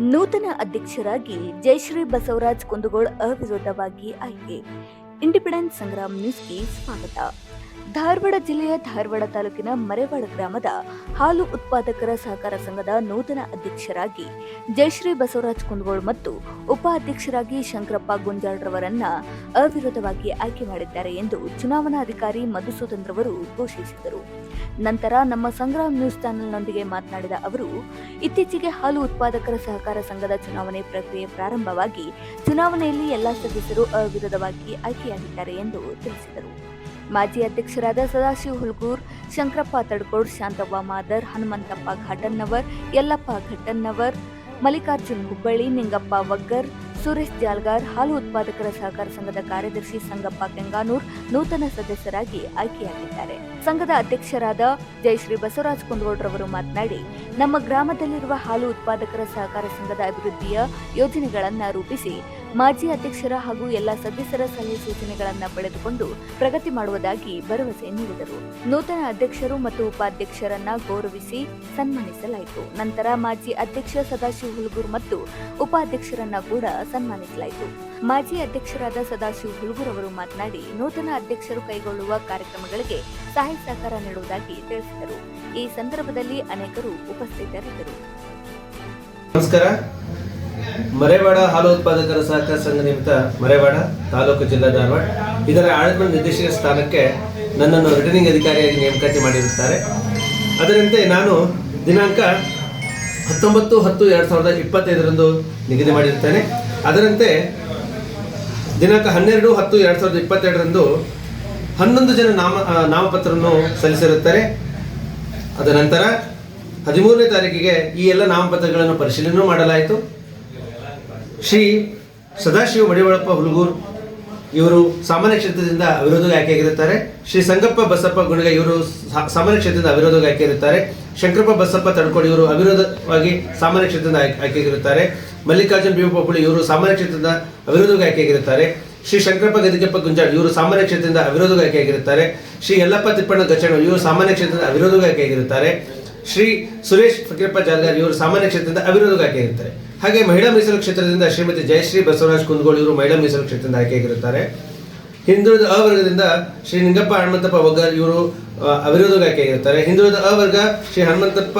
ನೂತನ ಅಧ್ಯಕ್ಷರಾಗಿ ಜಯಶ್ರೀ ಬಸವರಾಜ್ ಕುಂದಗೋಳ್ ಅವಿರೋಧವಾಗಿ ಆಯ್ಕೆ. ಇಂಡಿಪೆಂಡೆನ್ಸ್ ಸಂಗ್ರಾಮ್ ನ್ಯೂಸ್ಗೆ ಸ್ವಾಗತ. ಧಾರವಾಡ ಜಿಲ್ಲೆಯ ಧಾರವಾಡ ತಾಲೂಕಿನ ಮರೆವಾಡ ಗ್ರಾಮದ ಹಾಲು ಉತ್ಪಾದಕರ ಸಹಕಾರ ಸಂಘದ ನೂತನ ಅಧ್ಯಕ್ಷರಾಗಿ ಜಯಶ್ರೀ ಬಸವರಾಜ್ ಕುಂದಗೋಳ್ ಮತ್ತು ಉಪಾಧ್ಯಕ್ಷರಾಗಿ ಶಂಕರಪ್ಪ ಗುಂಜಾಳ್ರವರನ್ನ ಅವಿರೋಧವಾಗಿ ಆಯ್ಕೆ ಮಾಡಿದ್ದಾರೆ ಎಂದು ಚುನಾವಣಾಧಿಕಾರಿ ಮಧುಸೂದನ್ ರವರು ಘೋಷಿಸಿದರು. ನಂತರ ನಮ್ಮ ಸಂಗ್ರಾಮ್ ನ್ಯೂಸ್ ಚಾನೆಲ್ನೊಂದಿಗೆ ಮಾತನಾಡಿದ ಅವರು, ಇತ್ತೀಚೆಗೆ ಹಾಲು ಉತ್ಪಾದಕರ ಸಹಕಾರ ಸಂಘದ ಚುನಾವಣೆ ಪ್ರಕ್ರಿಯೆ ಪ್ರಾರಂಭವಾಗಿ ಚುನಾವಣೆಯಲ್ಲಿ ಎಲ್ಲಾ ಸದಸ್ಯರು ಅವಿರೋಧವಾಗಿ ಆಯ್ಕೆಯಾಗಿದ್ದಾರೆ ಎಂದು ತಿಳಿಸಿದರು. ಮಾಜಿ ಅಧ್ಯಕ್ಷರಾದ ಸದಾಶಿವ ಹುಲ್ಗೂರ್, ಶಂಕರಪ್ಪ ತಡ್ಕೋಡ್, ಶಾಂತವ್ವ ಮಾದರ್, ಹನುಮಂತಪ್ಪ ಘಾಟನ್ನವರ್, ಯಲ್ಲಪ್ಪ ಘಟ್ಟನ್ನವರ್ ಮಲ್ಲಿಕಾರ್ಜುನ್ ಹುಬ್ಬಳ್ಳಿ, ನಿಂಗಪ್ಪ ವಗ್ಗರ್ ಸುರೇಶ್ ಜಾಲ್ಗಾರ್, ಹಾಲು ಉತ್ಪಾದಕರ ಸಹಕಾರ ಸಂಘದ ಕಾರ್ಯದರ್ಶಿ ಸಂಗಪ್ಪ ಕೆಂಗಾನೂರ್ ನೂತನ ಸದಸ್ಯರಾಗಿ ಆಯ್ಕೆಯಾಗಿದ್ದಾರೆ. ಸಂಘದ ಅಧ್ಯಕ್ಷರಾದ ಜಯಶ್ರೀ ಬಸವರಾಜ್ ಕುಂದಗೋಡ್ರವರು ಮಾತನಾಡಿ, ನಮ್ಮ ಗ್ರಾಮದಲ್ಲಿರುವ ಹಾಲು ಉತ್ಪಾದಕರ ಸಹಕಾರ ಸಂಘದ ಅಭಿವೃದ್ಧಿಯ ಯೋಜನೆಗಳನ್ನು ರೂಪಿಸಿ ಮಾಜಿ ಅಧ್ಯಕ್ಷರ ಹಾಗೂ ಎಲ್ಲ ಸದಸ್ಯರ ಸಲಹೆ ಸೂಚನೆಗಳನ್ನು ಪಡೆದುಕೊಂಡು ಪ್ರಗತಿ ಮಾಡುವುದಾಗಿ ಭರವಸೆ ನೀಡಿದರು. ನೂತನ ಅಧ್ಯಕ್ಷರು ಮತ್ತು ಉಪಾಧ್ಯಕ್ಷರನ್ನ ಗೌರವಿಸಿ ಸನ್ಮಾನಿಸಲಾಯಿತು. ನಂತರ ಮಾಜಿ ಅಧ್ಯಕ್ಷ ಸದಾಶಿವ ಹುಲ್ಗೂರ್ ಮತ್ತು ಉಪಾಧ್ಯಕ್ಷರನ್ನ ಕೂಡ ಸನ್ಮಾನಿಸಲಾಯಿತು. ಮಾಜಿ ಅಧ್ಯಕ್ಷರಾದ ಸದಾಶಿವ ಹುಲ್ಗೂರ್ ಅವರು ಮಾತನಾಡಿ, ನೂತನ ಅಧ್ಯಕ್ಷರು ಕೈಗೊಳ್ಳುವ ಕಾರ್ಯಕ್ರಮಗಳಿಗೆ ಸಹಾಯ ಸಹಕಾರ ನೀಡುವುದಾಗಿ ತಿಳಿಸಿದರು. ಈ ಸಂದರ್ಭದಲ್ಲಿ ಅನೇಕರು ಉಪಸ್ಥಿತರಿದ್ದರು. ನಮಸ್ಕಾರ. ಮರೆವಾಡ ಹಾಲು ಉತ್ಪಾದಕರ ಸಹಕಾರ ಸಂಘ ನಿಮಿತ್ತ ಮರೆವಾಡ ತಾಲೂಕು ಜಿಲ್ಲಾ ಧಾರವಾಡ. ಇದರ ಆಡಳಿತ ನಿರ್ದೇಶಕ ಸ್ಥಾನಕ್ಕೆ ನನ್ನನ್ನು ರಿಟರ್ನಿಂಗ್ ಅಧಿಕಾರಿಯಾಗಿ ನೇಮಕಾತಿ ಮಾಡಿರುತ್ತಾರೆ. ಅದರಂತೆ ನಾನು ದಿನಾಂಕ ಹತ್ತೊಂಬತ್ತು ಹತ್ತು ಎರಡು ಸಾವಿರದ ಇಪ್ಪತ್ತೈದರಂದು ನಿಗದಿ ಮಾಡಿರುತ್ತೇನೆ. ಅದರಂತೆ ದಿನಾಂಕ ಹನ್ನೆರಡು ಹತ್ತು ಎರಡು ಸಾವಿರದ ಇಪ್ಪತ್ತೆರಡರಂದು ಹನ್ನೊಂದು ಜನ ನಾಮ ನಾಮಪತ್ರವನ್ನು ಸಲ್ಲಿಸಿರುತ್ತಾರೆ. ಅದ ನಂತರ ಹದಿಮೂರನೇ ತಾರೀಕಿಗೆ ಈ ಎಲ್ಲ ನಾಮಪತ್ರಗಳನ್ನು ಪರಿಶೀಲನೆ ಮಾಡಲಾಯಿತು. ಶ್ರೀ ಸದಾಶಿವ ಮಡಿವಳಪ್ಪ ಹುಲಗೂರ್. ಇವರು ಸಾಮಾನ್ಯ ಕ್ಷೇತ್ರದಿಂದ ಅವಿರೋಧವಾಗಿ ಆಯ್ಕೆಯಾಗಿರುತ್ತಾರೆ. ಶ್ರೀ ಸಂಗಪ್ಪ ಬಸಪ್ಪ ಗುಣಗ ಇವರು ಸಾಮಾನ್ಯ ಕ್ಷೇತ್ರದಿಂದ ಅವಿರೋಧವಾಗಿ ಆಯ್ಕೆಯಾಗಿರುತ್ತಾರೆ. ಶಂಕರಪ್ಪ ಬಸಪ್ಪ ತಡ್ಕೋಡಿ ಇವರು ಅವಿರೋಧವಾಗಿ ಸಾಮಾನ್ಯ ಕ್ಷೇತ್ರದಿಂದ ಆಯ್ಕೆ- ಆಯ್ಕೆಯಾಗಿರುತ್ತಾರೆ. ಮಲ್ಲಿಕಾರ್ಜುನ್ ಭೀಮಪ್ಪಳಿ ಇವರು ಸಾಮಾನ್ಯ ಕ್ಷೇತ್ರದಿಂದ ಅವಿರೋಧವಾಗಿ ಆಯ್ಕೆಯಾಗಿರುತ್ತಾರೆ. ಶ್ರೀ ಶಂಕರಪ್ಪ ಗದಿಗೆಪ್ಪ ಗುಂಜಾಳ್ ಇವರು ಸಾಮಾನ್ಯ ಕ್ಷೇತ್ರದಿಂದ ಅವಿರೋಧವಾಗಿ ಆಯ್ಕೆಯಾಗಿರುತ್ತಾರೆ. ಶ್ರೀ ಯಲ್ಲಪ್ಪ ತಿಪ್ಪಣ್ಣ ಗಚ್ಚಣ ಇವರು ಸಾಮಾನ್ಯ ಕ್ಷೇತ್ರದಿಂದ ಅವಿರೋಧವಾಗಿ ಆಯ್ಕೆಯಾಗಿರುತ್ತಾರೆ. ಶ್ರೀ ಸುರೇಶ್ ಫಕೀರಪ್ಪ ಜಾಲ್ಗಾರ್ ಇವರು ಸಾಮಾನ್ಯ ಕ್ಷೇತ್ರದಿಂದ ಅವಿರೋಧವಾಗಿ ಆಯ್ಕೆಯಾಗಿರುತ್ತಾರೆ. ಹಾಗೆ ಮಹಿಳಾ ಮೀಸಲು ಕ್ಷೇತ್ರದಿಂದ ಶ್ರೀಮತಿ ಜಯಶ್ರೀ ಬಸವರಾಜ್ ಕುಂದಗೋಳ್ ಇವರು ಮಹಿಳಾ ಮೀಸಲು ಕ್ಷೇತ್ರದಿಂದ ಆಯ್ಕೆಯಾಗಿರುತ್ತಾರೆ. ಹಿಂದುಳಿದ ಅ-ವರ್ಗದಿಂದ ಶ್ರೀ ನಿಂಗಪ್ಪ ಹನುಮಂತಪ್ಪ ಒಗ್ಗರ್ ಇವರು ಅವಿರೋಧವಾಗಿ ಆಯ್ಕೆಯಾಗಿರುತ್ತಾರೆ. ಹಿಂದುಳಿದ ಅ-ವರ್ಗ ಶ್ರೀ ಹನುಮಂತಪ್ಪ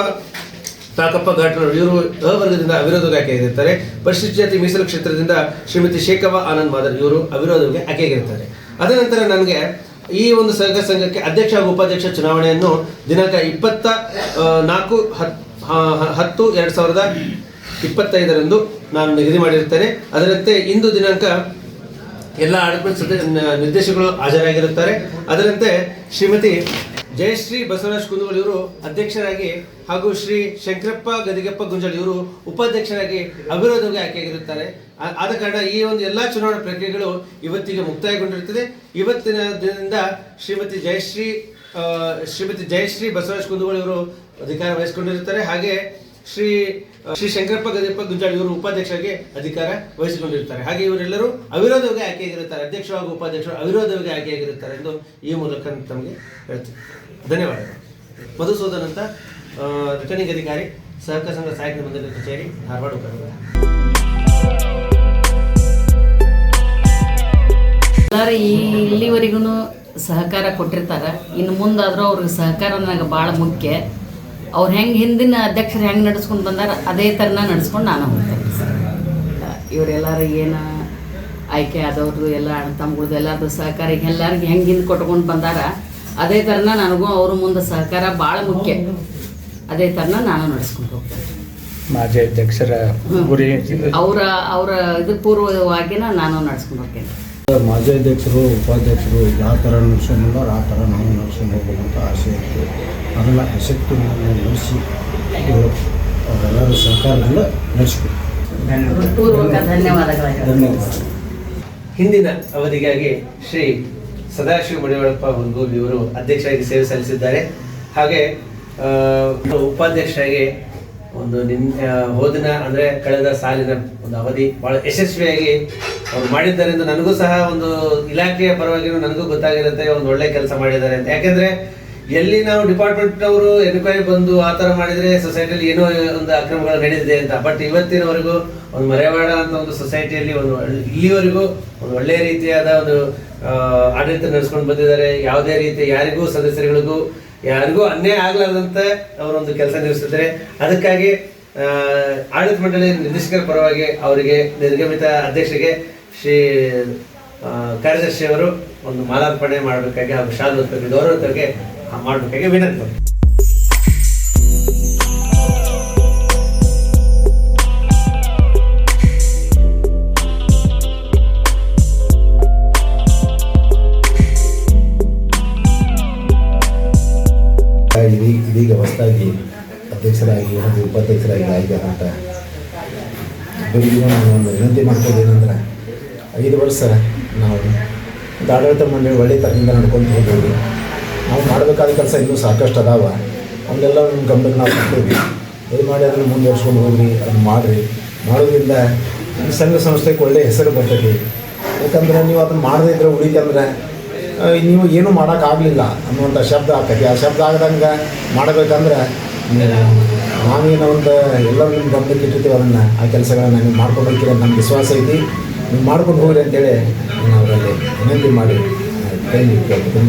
ತಾಕಪ್ಪ ಘಾಟ್ನವರು ಇವರು ಅ-ವರ್ಗದಿಂದ ಅವಿರೋಧವಾಗಿ ಆಯ್ಕೆಯಾಗಿರುತ್ತಾರೆ. ಪರಿಶಿಷ್ಟ ಜಾತಿ ಮೀಸಲು ಕ್ಷೇತ್ರದಿಂದ ಶ್ರೀಮತಿ ಶೇಖವ ಆನಂದ್ ಮಾದರ್ ಇವರು ಅವಿರೋಧವಾಗಿ ಆಯ್ಕೆಯಾಗಿರುತ್ತಾರೆ. ಅದ ನಂತರ ನನಗೆ ಈ ಒಂದು ಸಂಘ ಸಂಘಕ್ಕೆ ಅಧ್ಯಕ್ಷ ಹಾಗೂ ಉಪಾಧ್ಯಕ್ಷ ಚುನಾವಣೆಯನ್ನು ದಿನಾಂಕ ಇಪ್ಪತ್ತ ನಾಲ್ಕು ಹತ್ತು, ಎರಡು ಸಾವಿರದ ಇಪ್ಪತ್ತೈದರಂದು ನಾನು ನಿಗದಿ ಮಾಡಿರ್ತೇನೆ ಅದರಂತೆ ಇಂದು ದಿನಾಂಕ ಎಲ್ಲ ಆಡಳಿತ ನಿರ್ದೇಶಕರು ಹಾಜರಾಗಿರುತ್ತಾರೆ. ಅದರಂತೆ ಶ್ರೀಮತಿ ಜಯಶ್ರೀ ಬಸವರಾಜ್ ಕುಂದಗೋಳ್ ಇವರು ಅಧ್ಯಕ್ಷರಾಗಿ ಹಾಗೂ ಶ್ರೀ ಶಂಕರಪ್ಪ ಗದಿಗೆಪ್ಪ ಗುಂಜಳ ಇವರು ಉಪಾಧ್ಯಕ್ಷರಾಗಿ ಅವಿರೋಧವಾಗಿ ಆಯ್ಕೆಯಾಗಿರುತ್ತಾರೆ. ಆದ ಕಾರಣ ಈ ಒಂದು ಎಲ್ಲ ಚುನಾವಣಾ ಪ್ರಕ್ರಿಯೆಗಳು ಇವತ್ತಿಗೆ ಮುಕ್ತಾಯಗೊಂಡಿರುತ್ತದೆ. ಇವತ್ತಿನ ದಿನದಿಂದ ಶ್ರೀಮತಿ ಜಯಶ್ರೀ ಶ್ರೀಮತಿ ಜಯಶ್ರೀ ಬಸವರಾಜ್ ಕುಂದಗೋಳ್ ಇವರು ಅಧಿಕಾರ ವಹಿಸಿಕೊಂಡಿರುತ್ತಾರೆ. ಹಾಗೆ ಶ್ರೀ ಶ್ರೀ ಶಂಕರಪ್ಪ ಗದಪ್ಪ ಗುಂಜಾಳಿ ಇವರು ಉಪಾಧ್ಯಕ್ಷರಾಗಿ ಅಧಿಕಾರ ವಹಿಸಿಕೊಂಡಿರ್ತಾರೆ ಹಾಗೆ ಇವರೆಲ್ಲರೂ ಅವಿರೋಧವಾಗಿ ಆಯ್ಕೆಯಾಗಿರುತ್ತಾರೆ. ಅಧ್ಯಕ್ಷ ಹಾಗೂ ಉಪಾಧ್ಯಕ್ಷರು ಅವಿರೋಧವಾಗಿ ಆಯ್ಕೆಯಾಗಿರುತ್ತಾರೆ ಎಂದು ಈ ಮೂಲಕ ತಮಗೆ ಹೇಳ್ತೀನಿ. ಧನ್ಯವಾದಗಳು. ಮಧುಸೂದನ್ ಅಂತ ರಿಟರ್ನಿಂಗ್ ಅಧಿಕಾರಿ, ಸಹಕಾರ ಸಂಘ ಸಾಹಿತ್ಯ ಮಂದಿರ ಕಚೇರಿ, ಧಾರವಾಡ ಉಪನಗರ. ಇಲ್ಲಿವರೆಗೂ ಸಹಕಾರ ಕೊಟ್ಟಿರ್ತಾರೆ. ಇನ್ನು ಮುಂದಾದರೂ ಅವ್ರಿಗೆ ಸಹಕಾರ ನನಗೆ ಭಾಳ ಮುಖ್ಯ. ಅವ್ರು ಹೆಂಗೆ ಹಿಂದಿನ ಅಧ್ಯಕ್ಷರು ಹೆಂಗೆ ನಡ್ಸ್ಕೊಂಡು ಬಂದಾರ ಅದೇ ಥರನ ನಡ್ಸ್ಕೊಂಡು ನಾನು ಹೋಗ್ತೇನೆ. ಸರ್ ಇವರೆಲ್ಲರೂ ಏನು ಆಯ್ಕೆ ಆದವ್ರದ್ದು ಎಲ್ಲ ಅಣ್ಣ ತಮ್ಮಗಳದ್ದು ಎಲ್ಲರದ್ದು ಸಹಕಾರ ಈಗ ಎಲ್ಲರಿಗೆ ಹೆಂಗೆ ಹಿಂದೆ ಕೊಟ್ಕೊಂಡು ಬಂದಾರ ಅದೇ ಥರನ ನನಗೂ ಅವ್ರ ಮುಂದೆ ಸಹಕಾರ ಭಾಳ ಮುಖ್ಯ. ಅದೇ ಥರನ ನಾನು ನಡ್ಸ್ಕೊಂಡು ಹೋಗ್ತೇನೆ. ಮಾಜಿ ಅಧ್ಯಕ್ಷರ ಗುರಿ. ಅವರ ಅವರ ಇದು ಪೂರ್ವವಾಗಿನ ನಾನು ನಡ್ಸ್ಕೊಂಡು ಹೋಗ್ತೇನೆ. ಮಾಜಿ ಅಧ್ಯಕ್ಷರು ಉಪಾಧ್ಯಕ್ಷರು ಯಾವ ಥರ ನಡೆಸ್ಕೊಂಡು ಆ ಥರ ನಾವು ನಡೆಸ್ಕೊಂಡು ಹೋಗ್ಬೇಕಂತ ಆಸೆ ಇತ್ತು ಅದನ್ನು ಆಸಕ್ತಿಯನ್ನು ನಡೆಸಿ ಇವರು ಅವರೆಲ್ಲರ ಸಹಕಾರದಿಂದ ನಡೆಸಬೇಕು. ಧನ್ಯವಾದ. ಹಿಂದಿನ ಅವಧಿಗಾಗಿ ಶ್ರೀ ಸದಾಶಿವ ಮಡಿವಾಳಪ್ಪ ಹುಲ್ಗೂರ್ ಇವರು ಅಧ್ಯಕ್ಷರಾಗಿ ಸೇವೆ ಸಲ್ಲಿಸಿದ್ದಾರೆ. ಹಾಗೆ ಆ, ಉಪಾಧ್ಯಕ್ಷರಾಗಿ ಒಂದು ನಿನ್ ಹೋದಿನ ಅಂದರೆ ಕಳೆದ ಸಾಲಿನ ಒಂದು ಅವಧಿ ಬಹಳ ಯಶಸ್ವಿಯಾಗಿ ಅವ್ರು ಮಾಡಿದ್ದರಿಂದ ನನಗೂ ಸಹ ಒಂದು ಇಲಾಖೆಯ ಪರವಾಗಿ ನನಗೂ ಗೊತ್ತಾಗಿರುತ್ತೆ ಒಂದು ಒಳ್ಳೆ ಕೆಲಸ ಮಾಡಿದ್ದಾರೆ ಅಂತ. ಯಾಕೆಂದ್ರೆ ಎಲ್ಲಿ ನಾವು ಡಿಪಾರ್ಟ್ಮೆಂಟ್ ಅವರು ಎನ್ಕ್ವೈರಿ ಬಂದು ಆ ಥರ ಮಾಡಿದ್ರೆ ಸೊಸೈಟಿಯಲ್ಲಿ ಏನೋ ಒಂದು ಅಕ್ರಮಗಳು ನಡೆದಿದೆ ಅಂತ. ಬಟ್ ಇವತ್ತಿನವರೆಗೂ ಒಂದು ಮರೆವಾಡ ಅಂತ ಒಂದು ಸೊಸೈಟಿಯಲ್ಲಿ ಒಂದು ಇಲ್ಲಿವರೆಗೂ ಒಂದು ಒಳ್ಳೆಯ ರೀತಿಯಾದ ಒಂದು ಆಡಳಿತ ನಡೆಸ್ಕೊಂಡು ಬಂದಿದ್ದಾರೆ. ಯಾವುದೇ ರೀತಿ ಯಾರಿಗೂ ಸದಸ್ಯರುಗಳಿಗೂ, ಯಾರಿಗೂ ಅನ್ಯಾಯ ಆಗಲಾರ್ದಂತೆ ಅವರೊಂದು ಕೆಲಸ ನಿರ್ವಹಿಸಿದ್ದಾರೆ ಅದಕ್ಕಾಗಿ ಆಡಳಿತ ಮಂಡಳಿ ನಿರ್ದೇಶಕರ ಪರವಾಗಿ ಅವರಿಗೆ ನಿರ್ಗಮಿತ ಅಧ್ಯಕ್ಷರಿಗೆ ಶ್ರೀ ಕಾರ್ಯದರ್ಶಿಯವರು ಒಂದು ಮಾಲಾರ್ಪಣೆ ಮಾಡಬೇಕಾಗಿ ಹಾಗೂ ಗೌರವ ಗೌರವಕ್ಕೆ ಮಾಡಬೇಕಾಗಿ ವಿನಂತಿ. ಇದೀಗ ಹೊಸದಾಗಿ ಅಧ್ಯಕ್ಷರಾಗಿ, ಹಾಗೂ ಉಪಾಧ್ಯಕ್ಷರಾಗಿ ಆಯ್ಕೆಯಾದಂಥ ಇಬ್ಬರಿಗೂ ನಾನು ಒಂದು ವಿನಂತಿ ಮಾಡ್ಕೋದೇನೆಂದ್ರೆ ಐದು ವರ್ಷ ನಾವು ಆಡಳಿತ ಮಂಡಳಿ ಒಳ್ಳೆ ತರದಿಂದ ನಡ್ಕೊಂಡು ಹೋಗ್ಬೋದು. ನಾವು ಮಾಡಬೇಕಾದ ಕೆಲಸ ಇನ್ನೂ ಸಾಕಷ್ಟು ಅದಾವ. ಅವನ್ನೆಲ್ಲ ನಿಮ್ಮ ಗಮನಕ್ಕೆ ನಾವು ಇದು ಮಾಡಿ ಅದನ್ನು ಮುಂದುವರ್ಸ್ಕೊಂಡು ಹೋಗ್ರಿ, ಅದನ್ನು ಮಾಡಿರಿ. ಮಾಡೋದ್ರಿಂದ ಈ ಸಂಘ ಸಂಸ್ಥೆಗೆ ಒಳ್ಳೆಯ ಹೆಸರು ಬರ್ತೈತಿ. ಯಾಕಂದ್ರೆ ನೀವು ಅದನ್ನು ಮಾಡದೇ ಇದ್ರೆ ಉಳಿತಂದ್ರೆ ನೀವು ಏನೂ ಮಾಡೋಕ್ಕಾಗಲಿಲ್ಲ ಅನ್ನುವಂಥ ಶಬ್ದ ಆಗ್ತೈತಿ. ಆ ಶಬ್ದ ಆಗದಂಗೆ ಮಾಡಬೇಕಂದ್ರೆ ನಾವೇನೋ ಒಂದು ಎಲ್ಲರೂ ನಿಮ್ಮ ಗಮನಕ್ಕೆ ಇಟ್ಟಿರ್ತೀವಿ ಅದನ್ನು. ಆ ಕೆಲಸಗಳನ್ನು ನೀವು ಮಾಡ್ಕೊಂಡು ಹೋಗ್ತೀರಿ ಅಂತ ವಿಶ್ವಾಸ ಐತಿ. ನೀವು ಮಾಡ್ಕೊಂಡು ಹೋಗ್ರಿ ಅಂತೇಳಿ ನಾನು ಅವರಲ್ಲಿ ವಿನಂತಿ ಮಾಡಿ ಕೈ ಕೇಳ್ತೀನಿ